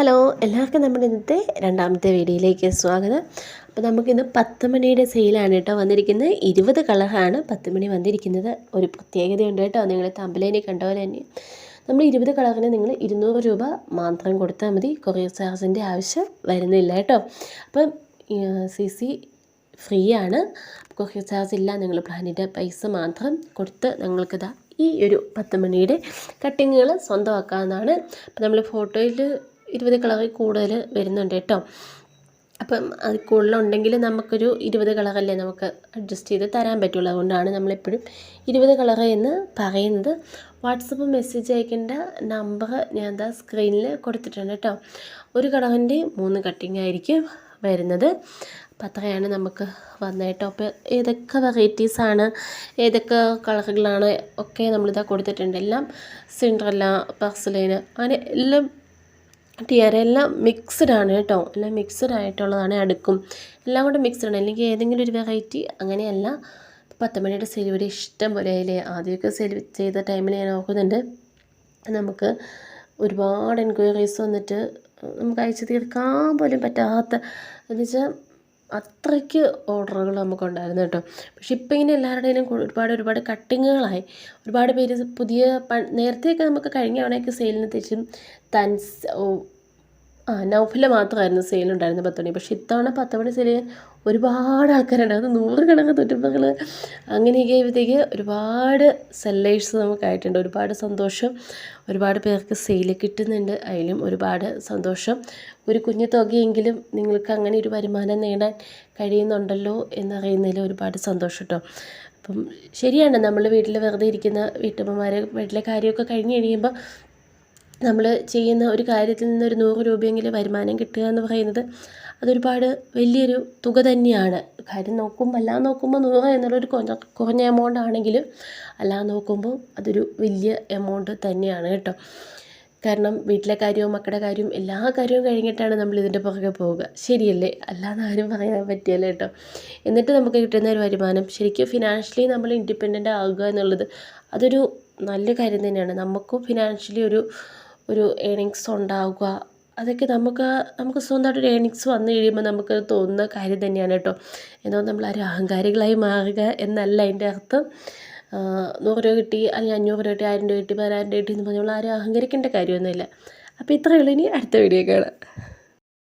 Hello എല്ലാവർക്കും നമ്മുടെ ഇന്നത്തെ രണ്ടാമത്തെ വീഡിയോയിലേക്ക് സ്വാഗതം. അപ്പോൾ നമുക്കിന്ന് പത്ത് മണിയുടെ സെയിലാണ് കേട്ടോ വന്നിരിക്കുന്നത്. ഇരുപത് കളറാണ് പത്ത് മണി വന്നിരിക്കുന്നത്. ഒരു പ്രത്യേകതയുണ്ട് കേട്ടോ നിങ്ങൾ തമ്പലേനെ കണ്ട പോലെ തന്നെ. നമ്മൾ ഇരുപത് കളറിന് നിങ്ങൾ ഇരുന്നൂറ് രൂപ മാത്രം കൊടുത്താൽ മതി. കൊറിയർ ചാർജിന്റെ ആവശ്യം വരുന്നില്ല കേട്ടോ. അപ്പം സി സി ഫ്രീ ആണ് കൊറിയർ ചാർജ് ഇല്ല നിങ്ങൾ പ്ലാനിന്റെ പൈസ മാത്രം കൊടുത്ത് നിങ്ങൾക്കിതാ ഈ ഒരു പത്ത് മണിയുടെ കട്ടിങ്ങുകൾ സ്വന്തമാക്കാവുന്നതാണ്. അപ്പോൾ നമ്മൾ ഫോട്ടോയിൽ ഇരുപത് കളറിൽ കൂടുതൽ വരുന്നുണ്ട് കേട്ടോ. അപ്പം അത് കൂടുതലുണ്ടെങ്കിൽ നമുക്കൊരു ഇരുപത് കളറല്ലേ നമുക്ക് അഡ്ജസ്റ്റ് ചെയ്ത് തരാൻ പറ്റുള്ളൂ. അതുകൊണ്ടാണ് നമ്മളെപ്പോഴും ഇരുപത് കളറ് എന്ന് പറയുന്നത്. വാട്സപ്പ് മെസ്സേജ് അയക്കേണ്ട നമ്പർ ഞാൻ എന്താ സ്ക്രീനിൽ കൊടുത്തിട്ടുണ്ട് കേട്ടോ. ഒരു കളറിന്റെ മൂന്ന് കട്ടിംഗ് ആയിരിക്കും വരുന്നത്. അപ്പം അത്രയാണ് നമുക്ക് വന്നത് കേട്ടോ. അപ്പോൾ ഏതൊക്കെ വെറൈറ്റീസാണ് ഏതൊക്കെ കളറുകളാണ് ഒക്കെ നമ്മളിതാ കൊടുത്തിട്ടുണ്ട്. എല്ലാം സിൻഡ്രല്ല പർസലൈന് അങ്ങനെ എല്ലാം ടിയർ എല്ലാം മിക്സ്ഡ് ആണ് കേട്ടോ. എല്ലാം മിക്സ്ഡ് ആയിട്ടുള്ളതാണ് അടുക്കും. എല്ലാം കൂടെ മിക്സ്ഡ് ആണ്. അല്ലെങ്കിൽ ഏതെങ്കിലും ഒരു വെറൈറ്റി അങ്ങനെയല്ല. പത്തുമണിയുടെ മണിയുടെ സെലിവരി ഇഷ്ടം പോലെ ആയില്ലേ ആദ്യമൊക്കെ സെലി ചെയ്ത ടൈമിൽ ഞാൻ ഓർക്കുന്നുണ്ട്. നമുക്ക് ഒരുപാട് എൻക്വയറീസ് വന്നിട്ട് നമുക്ക് അയച്ചു തീർക്കാൻ പോലും പറ്റാത്ത എന്ന് വെച്ചാൽ അത്രയ്ക്ക് ഓർഡറുകൾ നമുക്കുണ്ടായിരുന്നു കേട്ടോ. പക്ഷെ ഇപ്പം ഇങ്ങനെ എല്ലാവരുടെയും ഒരുപാട് ഒരുപാട് കട്ടിങ്ങുകളായി. ഒരുപാട് പേര് പുതിയ നേരത്തെയൊക്കെ നമുക്ക് കഴിഞ്ഞ തവണയൊക്കെ സെയിലിന് തിരിച്ചും തൻസ് ആ നൗഫിൽ മാത്രമായിരുന്നു സെയിലുണ്ടായിരുന്നു പത്ത് മണി പക്ഷേ ഇത്തവണ പത്ത് മണി സെയിൽ ഒരുപാട് ആൾക്കാരുണ്ട്. അത് നൂറുകണക്കിന് തുറ്റുമ്പകൾ അങ്ങനെയൊക്കെ ആയപ്പോഴത്തേക്ക് ഒരുപാട് സെല്ലേഴ്സ് നമുക്കായിട്ടുണ്ട് ഒരുപാട് സന്തോഷം ഒരുപാട് പേർക്ക് സെയിൽ കിട്ടുന്നുണ്ട്. അതിലും ഒരുപാട് സന്തോഷം. ഒരു കുഞ്ഞു തുകയെങ്കിലും നിങ്ങൾക്ക് അങ്ങനെ ഒരു വരുമാനം നേടാൻ കഴിയുന്നുണ്ടല്ലോ എന്നറിയുന്നതിൽ ഒരുപാട് സന്തോഷം കേട്ടോ അപ്പം ശരിയാണ്. നമ്മൾ വീട്ടിൽ വെറുതെ ഇരിക്കുന്ന വീട്ടമ്മമാർ വീട്ടിലെ കാര്യമൊക്കെ കഴിഞ്ഞ് കഴിയുമ്പോൾ നമ്മൾ ചെയ്യുന്ന ഒരു കാര്യത്തിൽ നിന്ന് ഒരു നൂറ് രൂപയെങ്കിലും വരുമാനം കിട്ടുക എന്ന് പറയുന്നത് അതൊരുപാട് വലിയൊരു തുക തന്നെയാണ്. കാര്യം നോക്കുമ്പോൾ എല്ലാം നോക്കുമ്പോൾ നൂറ് എന്നുള്ളൊരു കുറഞ്ഞ കുറഞ്ഞ എമൗണ്ട് ആണെങ്കിലും എല്ലാം നോക്കുമ്പോൾ അതൊരു വലിയ എമൗണ്ട് തന്നെയാണ് കേട്ടോ. കാരണം വീട്ടിലെ കാര്യവും മക്കളുടെ കാര്യവും എല്ലാ കാര്യവും കഴിഞ്ഞിട്ടാണ് നമ്മൾ ഇതിന്റെ പുറകെ പോവുക. ശരിയല്ലേ? അല്ലാതെ ആരും പറയാൻ പറ്റിയല്ല കേട്ടോ. എന്നിട്ട് നമുക്ക് കിട്ടുന്ന ഒരു വരുമാനം ശരിക്കും ഫിനാൻഷ്യലി നമ്മൾ ഇൻഡിപെൻഡന്റ് ആകുക എന്നുള്ളത് അതൊരു നല്ല കാര്യം തന്നെയാണ്. നമുക്കും ഫിനാൻഷ്യലി ഒരു ഒരു ഏണിങ്സ് ഉണ്ടാവുക. അതൊക്കെ നമുക്ക് നമുക്ക് സ്വന്തമായിട്ടൊരു ഏണിങ്സ് വന്നു കഴിയുമ്പോൾ നമുക്ക് തോന്നുന്ന കാര്യം തന്നെയാണ് കേട്ടോ. എന്നാൽ ആരും അഹങ്കാരികളായി മാറുക എന്നല്ല അതിന്റെ അർത്ഥം. നൂറ് രൂപ കിട്ടി അല്ലെങ്കിൽ അഞ്ഞൂറ് രൂപ കിട്ടി ആയിരം രൂപ കിട്ടി പതിനായിരം രൂപ കിട്ടി എന്ന് പറഞ്ഞാൽ നമ്മൾ ആരും അഹങ്കരിക്കേണ്ട കാര്യമൊന്നുമില്ല. അപ്പോൾ ഇത്രയേ ഉള്ളൂ. ഇനി അടുത്ത വീഡിയോ കാണാം.